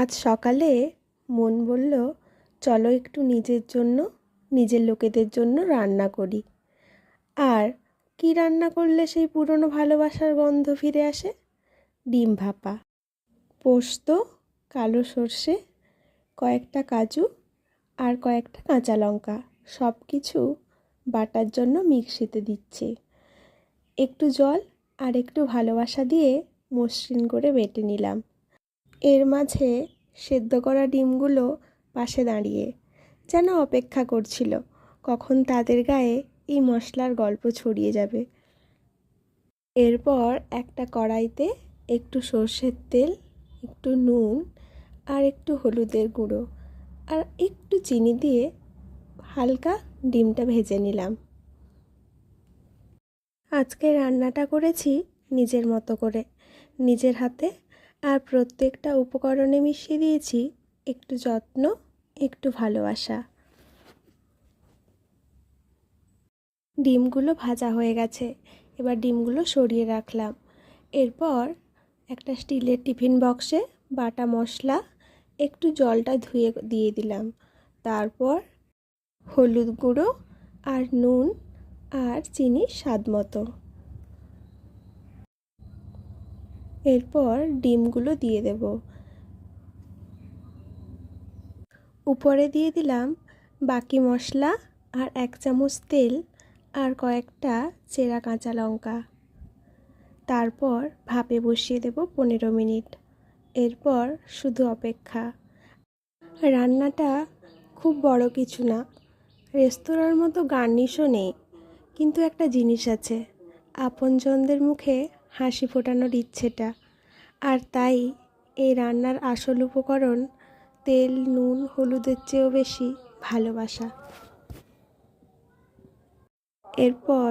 আজ সকালে মন বলল, চলো একটু নিজের জন্য, নিজের লোকেদের জন্য রান্না করি। আর কি রান্না করলে সেই পুরনো ভালোবাসার গন্ধ ফিরে আসে? ডিম ভাপা, পোস্ত, কালো সর্ষে, কয়েকটা কাজু আর কয়েকটা কাঁচা লঙ্কা। সব কিছু বাটার জন্য মিক্সিতে দিচ্ছি। একটু জল আর একটু ভালোবাসা দিয়ে মসৃণ করে বেটে নিলাম। এর মাঝে সেদ্ধ করা ডিমগুলো পাশে দাঁড়িয়ে যেন অপেক্ষা করছিল, কখন তাদের গায়ে এই মশলার গল্প ছড়িয়ে যাবে। এরপর একটা কড়াইতে একটু সর্ষের তেল, একটু নুন আর একটু হলুদের গুঁড়ো আর একটু চিনি দিয়ে হালকা ডিমটা ভেজে নিলাম। আজকে রান্নাটা করেছি নিজের মতো করে, নিজের হাতে আর প্রত্যেকটা উপকরণে মিশিয়ে দিয়েছি একটু যত্ন, একটু ভালোবাসা। ডিমগুলো ভাজা হয়ে গেছে, এবার ডিমগুলো সরিয়ে রাখলাম। এরপর একটা স্টিলের টিফিন বক্সে বাটা মশলা, একটু জলটা ধুয়ে দিয়ে দিলাম। তারপর হলুদ গুঁড়ো আর নুন আর চিনি স্বাদ মতো। এরপর ডিমগুলো দিয়ে দেব। উপরে দিয়ে দিলাম বাকি মশলা আর এক চামচ তেল আর কয়েকটা চেরা কাঁচা লঙ্কা। তারপর ভাপে বসিয়ে দেব পনেরো মিনিট। এরপর শুধু অপেক্ষা। রান্নাটা খুব বড় কিছু না, রেস্তোরাঁর মতো গার্নিশও নেই, কিন্তু একটা জিনিস আছে। আপনজনদের মুখে হাসি ফোটানোর ইচ্ছেটা। আর তাই এই রান্নার আসল উপকরণ তেল, নুন, হলুদের চেয়েও বেশি ভালোবাসা। এরপর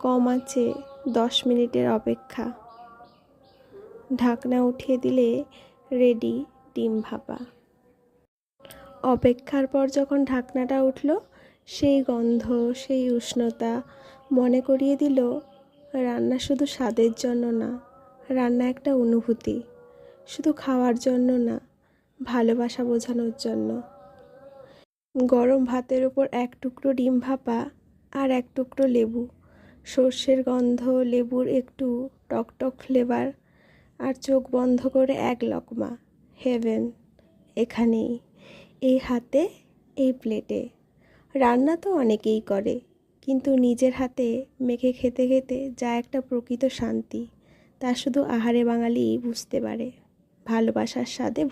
কম আছে দশ মিনিটের অপেক্ষা। ঢাকনা উঠিয়ে দিলে রেডি ডিম ভাপা। অপেক্ষার পর যখন ঢাকনাটা উঠল, সেই গন্ধ, সেই উষ্ণতা মনে করিয়ে দিল রান্না শুধু স্বাদের জন্য না, রান্না একটা অনুভূতি। শুধু খাওয়ার জন্য না, ভালোবাসা বোঝানোর জন্য। গরম ভাতের ওপর এক টুকরো ডিম ভাপা আর এক টুকরো লেবু। সর্ষের গন্ধ, লেবুর একটু টকটক ফ্লেভার আর চোখ বন্ধ করে এক লকমা। হেভেন এখানেই, এই হাতে, এই প্লেটে রান্না তো অনেকেই করে। কিন্তু নিজের হাতে মেখে খেতে খেতে যা একটা প্রকৃত শান্তি। তা শুধু আহারে বাঙালি বুঝতে পারে। ভালোবাসার স্বাদে